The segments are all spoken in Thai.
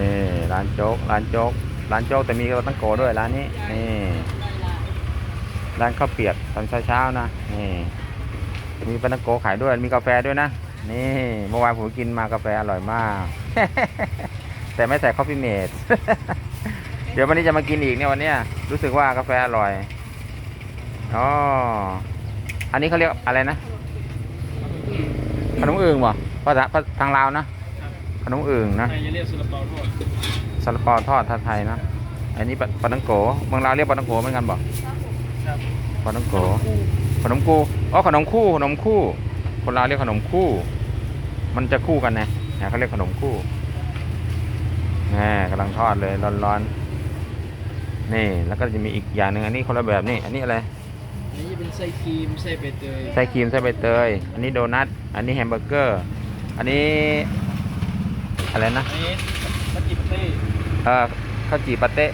นี่ร้านโจ๊กร้านโจ๊กร้านโจ๊กแต่มีตั้งโกด้วยร้านนี้นี่ร้านข้าวเปียกตอนเช้าๆนะนี่มีปาตังโกขายด้วยมีกาแฟด้วยนะนี่เมื่อวานผมกินมากาแฟอร่อยมาก แต่ไม่ใส่คอฟฟี่เมดเดี๋ยววันนี้จะมากินอีกเนี่ยวันนี้รู้สึกว่ากาแฟอร่อยอ๋ออันนี้เขาเรียกอะไรนะขนมอึ่งบ่ภาษาทางลาวนะ ขนมอึ่งนะไทยจะเรียกซาลาเปาทอดซาลาเปาทอดทาไทยนะ อันนี้ปะปาตังโกเมืองลาวเรียกปาตังโกเหมือนกันบอกครับปาตังโกขนมกูอ๋อขนมคู่ขนมคู่ คนลาวเรียกขนมคู่ มันจะคู่กันนะเนี่ยเขาเรียกขนมคู่แน่กำลังทอดเลยร้อนๆ นี่แล้วก็จะมีอีกอย่างหนึ่งอันนี้คนละแบบนี่อันนี้อะไรอันนี้จะเป็นไส้ครีมไส้ใบเตยไส้ครีมไส้ใบเตย อันนี้โดนัทอันนี้แฮมเบอร์เกอร์ อันนี้ อะไรนะอันนี้มัจจิปาเต้เอ่อข้าวจีปาเต้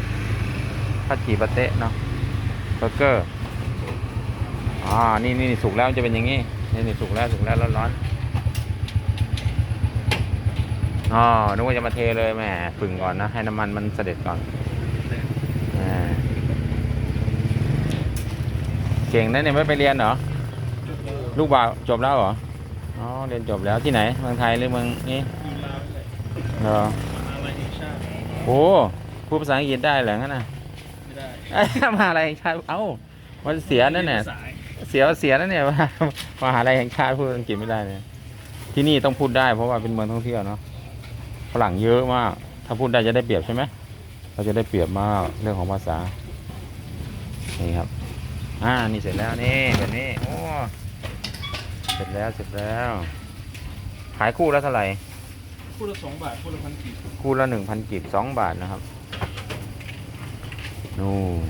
ข้าวจีปาเต้เนาะเบอร์เกอร์อ่านี่นี่สุกแล้วมันจะเป็นอย่างนี้นี่นี่สุกแล้วสุกแล้วร้อนๆอ๋อนึกว่าจะมาเทเลยแหมฝึ่งก่อนนะให้น้ำมันมันเสด็จก่อนอ่าเก่งนะเนี่ยไม่ไปเรียนเหรอลูกบ่าวจบแล้วเหรออ๋อเรียนจบแล้วที่ไหนเมืองไทยหรือเมืองนี้ทีมลาวเลย เหรออะไรแห่งชาติโอ้พูดภาษาอังกฤษได้เหรองั้นน่ะไม่ได้ไอ้ยมหาลัยแห่งชาติเอ้ามันเสียนั่นเนี่ยสายเสียเสียนั่นเนี่ยว่ามหาลัยแห่งชาติพูดอังกฤษไม่ได้เนี่ยที่นี่ต้องพูดได้เพราะว่าเป็นเมืองท่องเที่ยวเนาะฝรั่งเยอะมาก ถ้าพูดได้จะได้เปรียบใช่ไหมเราจะได้เปรียบมากเรื่องของภาษานี่ครับอ่านี่เสร็จแล้วนี่แบบนี้โอ้เสร็จแล้วเสร็จแล้วขายคู่ละเท่าไหร่ คู่ละสองบาทคู่ละพันกีบคู่ละหนึ่งพันกีบสองบาทนะครับนู่น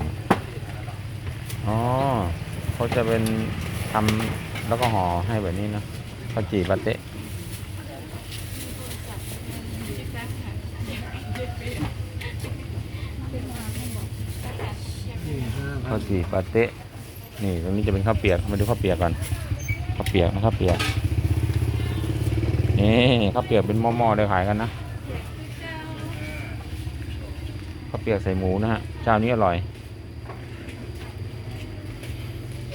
อ๋อเขาจะเป็นทำแล้วก็ห่อให้แบบนี้นะข้าวจีบาเตะข้าวจีบาเตะนี่ตรงนี้จะเป็นข้าวเปียกมาดูข้าวเปียกก่อนข้าวเปียกนะข้าวเปียก นี่ข้าวเปียกเป็นหม้อๆเลยขายกันนะข้าวเปียกใส่หมูนะฮะเจ้านี้อร่อย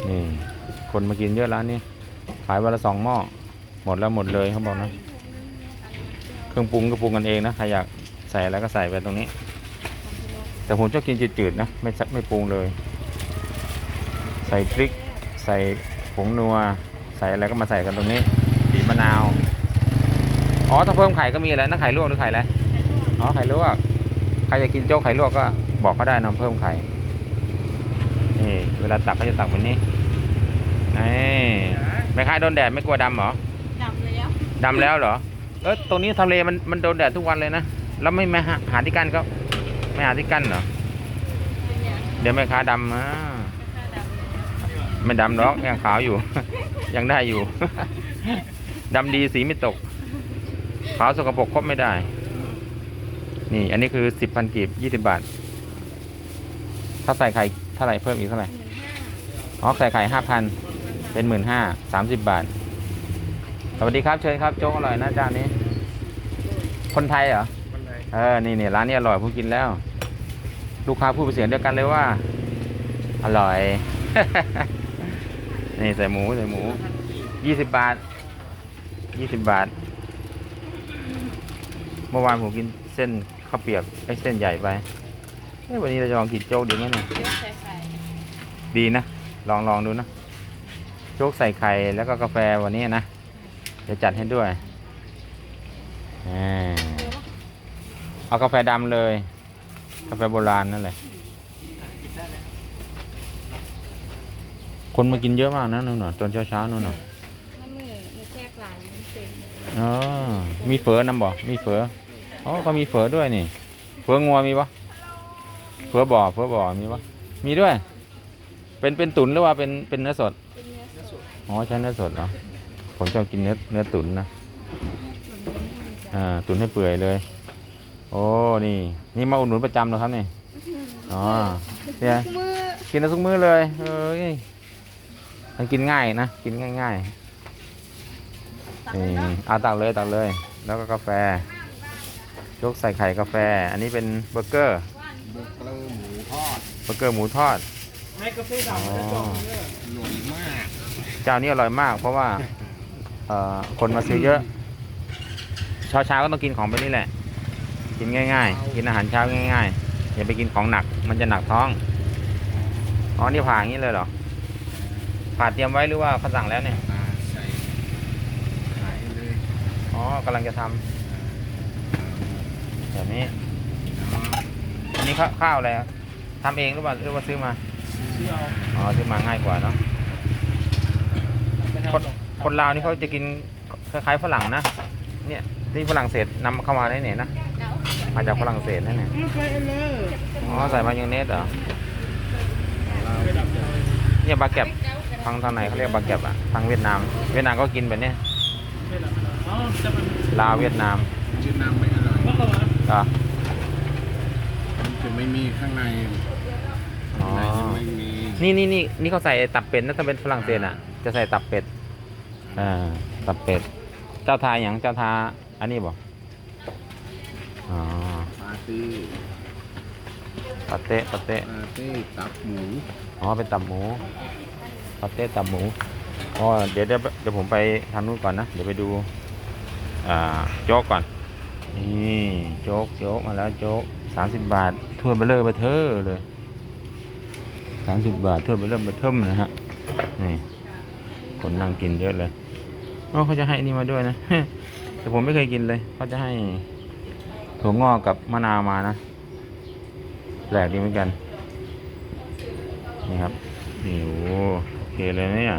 นี่ คนมากินเยอะร้านนี้ ขายวันละสองหม้อ หมดแล้วหมดเลยเขาบอกนะ เครื่องปรุงก็ปรุงกันเองนะ ใครอยากใส่อะไรก็ใส่ไปตรงนี้ แต่ผมชอบกินจืดๆนะ ไม่ใส่ไม่ปรุงเลย ใส่พริก ใส่ผงนัว ใส่อะไรก็มาใส่กันตรงนี้บีบมะนาว อ๋อถ้าเพิ่มไข่ก็มีอะไรนะไข่ลวกหรือไข่อะไรอ๋อไข่ลวกใครจะกินโจ๊กไข่ลวกก็บอกเขาได้นะเพิ่มไข่นี่เวลาตักก็จะตักแบบนี้นี่แม่ค้าโดนแดดไม่กลัวดำเหรอดับแล้วดำแล้วเหรอเออตรงนี้ทะเลมันมันโดนแดดทุกวันเลยนะแล้วไม่ไม่หาหาที่กั้นก็ไม่หาที่กั้นเหรอเป็นอย่างเดี๋ยวแม่ค้าดำอ่าค่าดับไม่ดำหรอกยังขาวอยู่ ยังได้อยู่ ดำดีสีไม่ตก ขาวสกปรกครบไม่ได้ นี่อันนี้คือสิบพันกีบยี่สิบบาท ถ้าใส่ไข่เท่าไหร่เพิ่มอีกเท่าไหร่หมื่นห้าอ๋อใส่ไข่ห้าพันเป็นหมื่นห้าสามสิบบาท สวัสดีครับเชิญครับโจ๊กอร่อยนะจานนี้ คนไทยเหรอมันไหนเออ นี่นี่ร้านนี้อร่อยผมกินแล้ว ลูกค้าพูดเป็นเสียงเดียวกันเลยว่า อร่อย นี่ใส่หมูใส่หมูยี่สิบบาทยี่สิบบาท เมื่อวานผมกินเส้นข้าวเปียกไอ้เส้นใหญ่ไปเอ้ยวันนี้เราจะลองกินโจ๊กดีไหมเนี่ยเยอะใส่ไข่ดีนะ ลองลองดูนะ โจ๊กใส่ไข่แล้วก็กาแฟวันนี้นะเดี๋ยวจัดให้ด้วยอ่าเอากาแฟดำเลย กาแฟโบราณนั่นแหละคนมากินเยอะมากนะนู่นน่ะตอนเช้าเช้าๆนู่นน่ะน้ำมือมีแทรกหลายมันเป็นอ๋อมีเฝอนำบ่ มีเฝอ อ๋อก็มีเฝอด้วยนี่ เฝองัวมีปะเฝอบ่อเฝอบ่อมีปะมีด้วย เป็นเป็นตุ๋นหรือว่าเป็นเป็นเนื้อสดเป็นเนื้อสด อ๋อใช้เนื้อสดเหรอ ผมชอบกินเนื้อเนื้อตุ๋นนะ อ่า ตุ๋นให้เปื่อยเลย โอ้ นี่ นี่มาอุดหนุนประจำเหรอครับนี่ อ๋อเนี่ยมือกินได้ทุกมื้อเลย เอ้ยมันกินง่ายนะ กินง่ายตักๆเลนี่ยเนาะเอาตักเลยตักเลย แล้วก็กาแฟ โจ๊กใส่ไข่กาแฟ อันนี้เป็นเบอร์เกอร์ เบอร์เกอร์หมูทอดเบอร์เกอร์หมูทอดให้กาแฟดำมันจะจองเยอะอร่อยมากเจ้านี้อร่อยมาก เพราะว่าเอ่อคนมาซื้อเยอะ เช้าเช้าๆก็ต้องกินของไปนี่แหละ กินง่าย ๆ กินอาหารเช้าง่าย ๆ อย่าไปกินของหนัก มันจะหนักท้อง อ๋อ นี่ผ่าอย่างนี้เลยเหรอ ผ่าเตรียมไว้หรือว่าเขาสั่งแล้วเนี่ย ตาใส่ขายเลย อ๋อกำลังจะทำ แบบนี้อันนี้ข้าวข้าวอะไรครับทำเองหรือว่าหรือว่าซื้อมาซื้อเอาอ๋อซื้อมาง่ายกว่าเนาะไม่คนทำหรอกคนลาวนี่เขาจะกินคล้ายๆฝรั่งนะเนี่ยที่ฝรั่งเศสนำเข้ามาได้เนี่ยนะมาจากฝรั่งเศสนั่นเนี่ยไปเลยอ๋อใส่มายองเนสเหรอเราไม่ดำเลยเนี่ยบาเก็บทางทางไหนเขาเรียกบาเก็บอะทางเวียดนาม เวียดนามก็กินแบบเนี้ยไม่ดำไม่ดำอ๋อจะเป็นลาวเวียดนามชื่อน้ำไม่อร่อยก็เข้ามาเห รอมันจะไม่มีข้างในอ๋อข้างในจะไม่มีนี่นี่นี่นี่เขาใส่ตับเป็ดนะถ้าเป็นฝรั่งเศสอะ จะใส่ตับเป็ดอ่าตับเป็ด เจ้าทาอย่างเจ้าทาอันนี้บอกอ๋อปาร์ตี้ปาเต้ปาเต้ปาร์ตี้ตับหมูอ๋อเป็นตับหมูปาเต้ตับหมูอ๋อเดี๋ยวเดี๋ยวเดี๋ยวผมไปทางนู้นก่อนนะ เดี๋ยวไปดูอ่าโจ๊กก่อน นี่โจ๊กโจ๊กมาแล้วโจ๊กสามสิบบาทถ้วยเบลเลอร์เบอร์เทอร์เลยสามสิบบาทถ้วยเบลเลอร์เบอร์เทิมนะฮะนี่คนนั่งกินเยอะเลยอ๋อเขาจะให้นี่มาด้วยนะแต่ผมไม่เคยกินเลยเขาจะให้ถั่วงอกกับมะนาวมานะแปลกดีเหมือนกันนี่ครับนี่โอ้โอเคเลยนะเนี่ย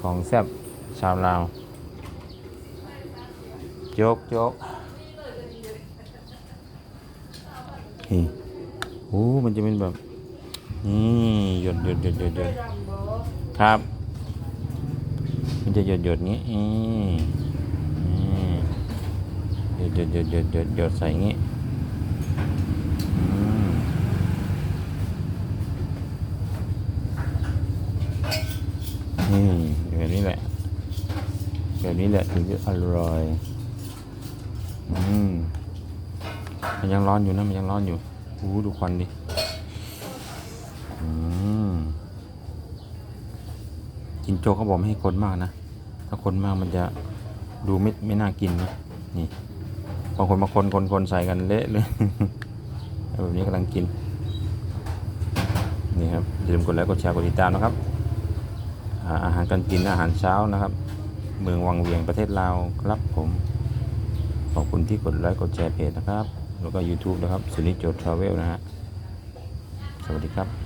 ของแซ่บชาวลาว โจ๊กโจ๊กนี่โอ้มันจะเป็นแบบ นี่หยดหยดหยดหยดหยดครับ มันจะหยดหยดงี้นี่หยดหยดหยดหยดหยดหยดใส่งี้อืมนี่แบบนี้แหละแบบนี้แหละถึงจะอร่อย อืมมันยังร้อนอยู่นะมันยังร้อนอยู่อู้ดูควันดิอืมกินโจ๊กเขาบอกไม่ให้คนมากนะ ถ้าคนมากมันจะดูไม่ไม่น่ากินนะนี่บางคนมาคนคนคนใส่กันเละเลยแบบนี้กำลังกิน นี่ครับอย่าลืมกดไลค์กดแชร์กดติดตามนะครับ อาหารการกินอาหารเช้านะครับ เมืองวังเวียงประเทศลาวครับผม ขอบคุณที่กดไลค์กดแชร์เพจนะครับ แล้วก็ YouTube นะครับสุนิจโจทราเวลนะฮะสวัสดีครับ